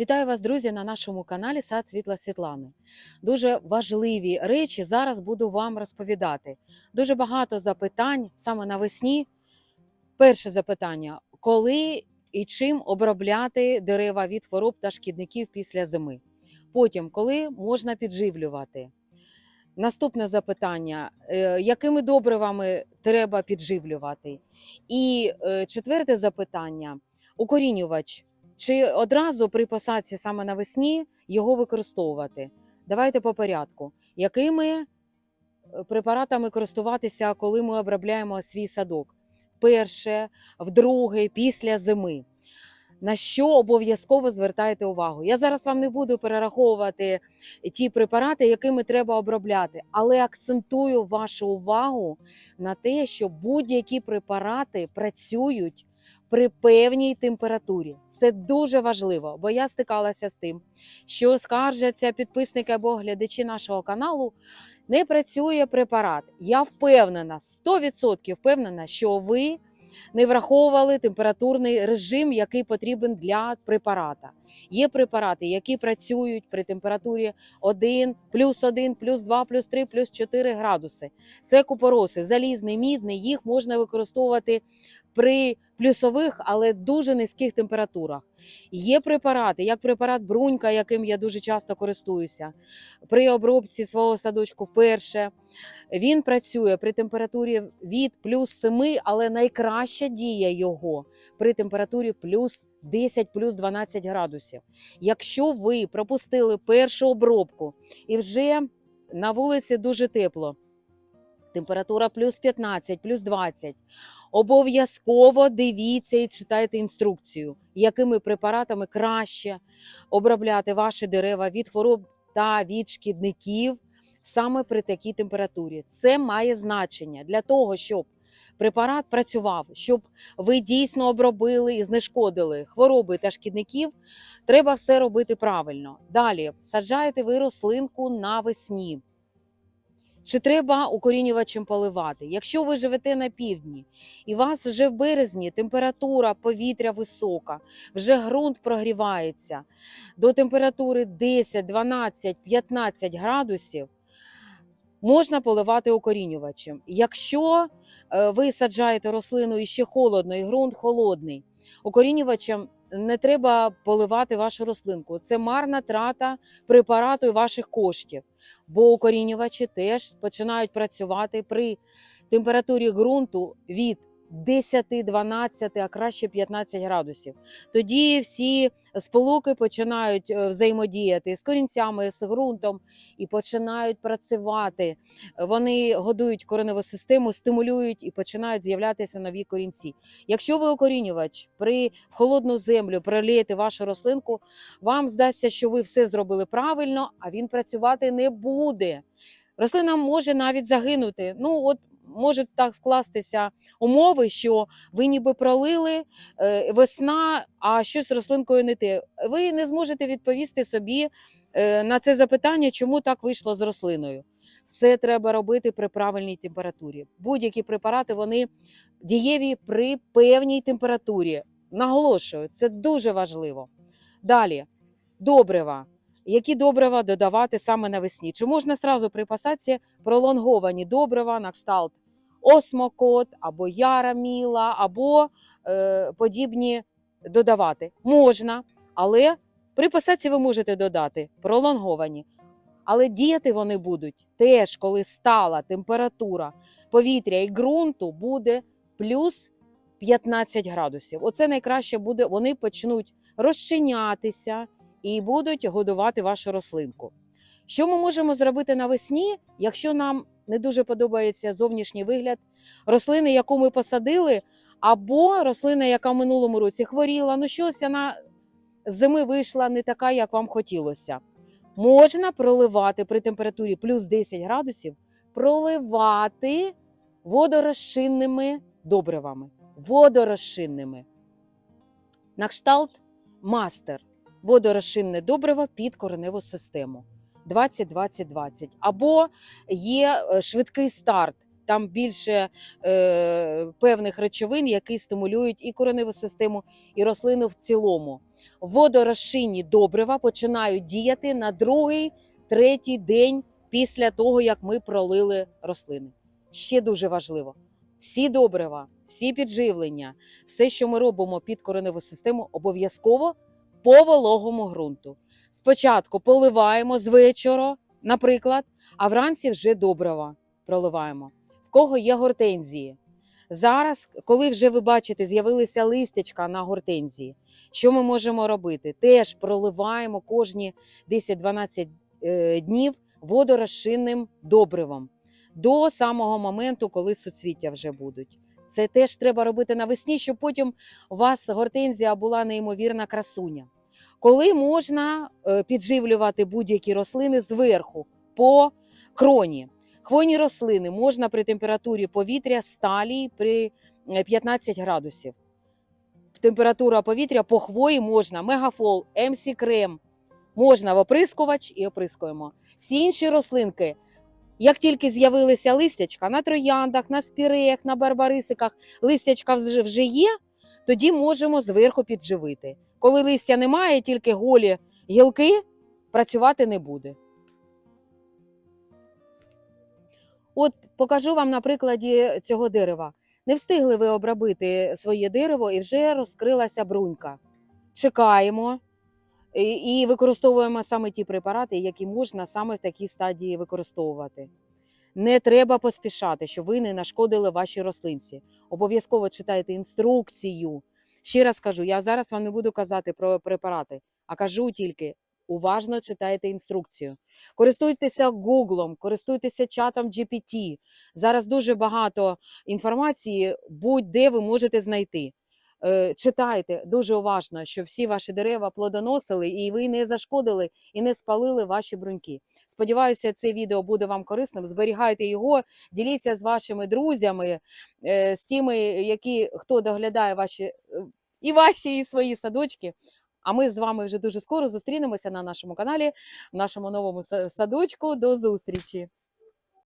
Вітаю вас, друзі, на нашому каналі Сад Світла Світлани. Дуже важливі речі зараз буду вам розповідати. Дуже багато запитань саме навесні. Перше запитання: коли і чим обробляти дерева від хвороб та шкідників після зими? Потім, коли можна підживлювати? Наступне запитання: е, якими добривами треба підживлювати? І е, четверте запитання: укорінювач. Чи одразу при посадці саме навесні його використовувати? Давайте по порядку. Якими е, препаратами користуватися, коли ми обробляємо свій садок? Перше, вдруге, після зими. На що обов'язково звертайте увагу? Я зараз вам не буду перераховувати ті препарати, якими треба обробляти, але акцентую вашу увагу на те, що будь-які препарати працюють при певній температурі. Це дуже важливо, бо я стикалася з тим, що скаржаться підписники або глядачі нашого каналу. Не працює препарат. Я впевнена, 100% впевнена, що ви не враховували температурний режим, який потрібен для препарата. Є препарати, які працюють при температурі 1, плюс 1, плюс 2, плюс 3, плюс 4 градуси. Це купороси, залізний, мідний, їх можна використовувати при плюсових, але дуже низьких температурах. Є препарати, як препарат брунька, яким я дуже часто користуюся, при обробці свого садочку вперше. Він працює при температурі від плюс 7, але найкраща дія його при температурі плюс 10, плюс 12 градусів. Якщо ви пропустили першу обробку і вже на вулиці дуже тепло, температура плюс 15, плюс 20, обов'язково дивіться і читайте інструкцію, якими препаратами краще обробляти ваші дерева від хвороб та від шкідників саме при такій температурі. Це має значення для того, щоб препарат працював, щоб ви дійсно обробили і знешкодили хвороби та шкідників. Треба все робити правильно. Далі саджаєте ви рослинку навесні. Чи треба укорінювачем поливати? Якщо ви живете на півдні і у вас вже в березні температура повітря висока, вже ґрунт прогрівається до температури 10, 12, 15 градусів, можна поливати укорінювачем. Якщо е, ви саджаєте рослину і ще холодно, і ґрунт холодний, укорінювачем не треба поливати вашу рослинку. Це марна трата препарату і ваших коштів. Бо укорінювачі теж починають працювати при температурі ґрунту від 10-12, а краще 15 градусів. Тоді всі сполуки починають е, взаємодіяти з корінцями, з ґрунтом і починають працювати. Вони годують кореневу систему, стимулюють і починають з'являтися нові корінці. Якщо ви укорінювач при холодну землю пролієте вашу рослинку, вам здасться, що ви все зробили правильно, а він працювати не буде. Рослина може навіть загинути. Ну от можуть так скластися умови, що ви ніби пролили е, весна, а щось рослинкою не те. Ви не зможете відповісти собі е, на це запитання, чому так вийшло з рослиною. Все треба робити при правильній температурі. Будь-які препарати вони дієві при певній температурі. Наголошую, це дуже важливо. Далі, добрива. Які добрива додавати саме навесні? Чи можна сразу при посадці пролонговані добрива на кшталт осмокот або яра міла, або е, подібні додавати? Можна, але при посадці ви можете додати пролонговані. Але діяти вони будуть теж, коли стала температура повітря і ґрунту буде плюс 15 градусів. Оце найкраще буде, вони почнуть розчинятися і будуть годувати вашу рослинку. Що ми можемо зробити навесні, якщо нам не дуже подобається зовнішній вигляд рослини, яку ми посадили, або рослина, яка в минулому році хворіла, ну щось вона з зими вийшла не така, як вам хотілося. Можна проливати при температурі плюс 10 градусів, проливати водорозчинними добривами. Водорозчинними. На кшталт мастер водорозчинне добриво під кореневу систему 20-20-20. Або є е, швидкий старт. Там більше е, певних речовин, які стимулюють і кореневу систему, і рослину в цілому. Водорозчинні добрива починають діяти на другий, третій день після того, як ми пролили рослини. Ще дуже важливо: всі добрива, всі підживлення, все, що ми робимо під кореневу систему, обов'язково по вологому ґрунту. Спочатку поливаємо з вечора, наприклад, а вранці вже добрива проливаємо. В кого є гортензії? Зараз, коли вже ви бачите, з'явилися листячка на гортензії, що ми можемо робити? Теж проливаємо кожні 10-12 е, днів водорозчинним добривом до самого моменту, коли суцвіття вже будуть. Це теж треба робити навесні, щоб потім у вас гортензія була неймовірна красуня. Коли можна е, підживлювати будь-які рослини зверху по кроні. Хвойні рослини можна при температурі повітря сталі при е, 15 градусів. Температура повітря по хвої можна мегафол, МС крем, можна в оприскувач і оприскуємо. Всі інші рослинки, як тільки з'явилися листячка на трояндах, на спіреях, на барбарисиках, листячка вже є, тоді можемо зверху підживити. Коли листя немає, тільки голі гілки, працювати не буде. От покажу вам на прикладі цього дерева. Не встигли ви обробити своє дерево і вже розкрилася брунька. Чекаємо і, використовуємо саме ті препарати, які можна саме в такій стадії використовувати. Не треба поспішати, щоб ви не нашкодили вашій рослинці. Обов'язково читайте інструкцію. Ще раз кажу, я зараз вам не буду казати про препарати, а кажу тільки уважно читайте інструкцію. Користуйтеся Гуглом, користуйтеся чатом GPT. Зараз дуже багато інформації, будь-де ви можете знайти. Е, Читайте дуже уважно, щоб всі ваші дерева плодоносили і ви не зашкодили і не спалили ваші бруньки. Сподіваюся, це відео буде вам корисним. Зберігайте його, діліться з вашими друзями, е, з тими, які хто доглядає ваші е, і ваші, і свої садочки. А ми з вами вже дуже скоро зустрінемося на нашому каналі, в нашому новому садочку. До зустрічі!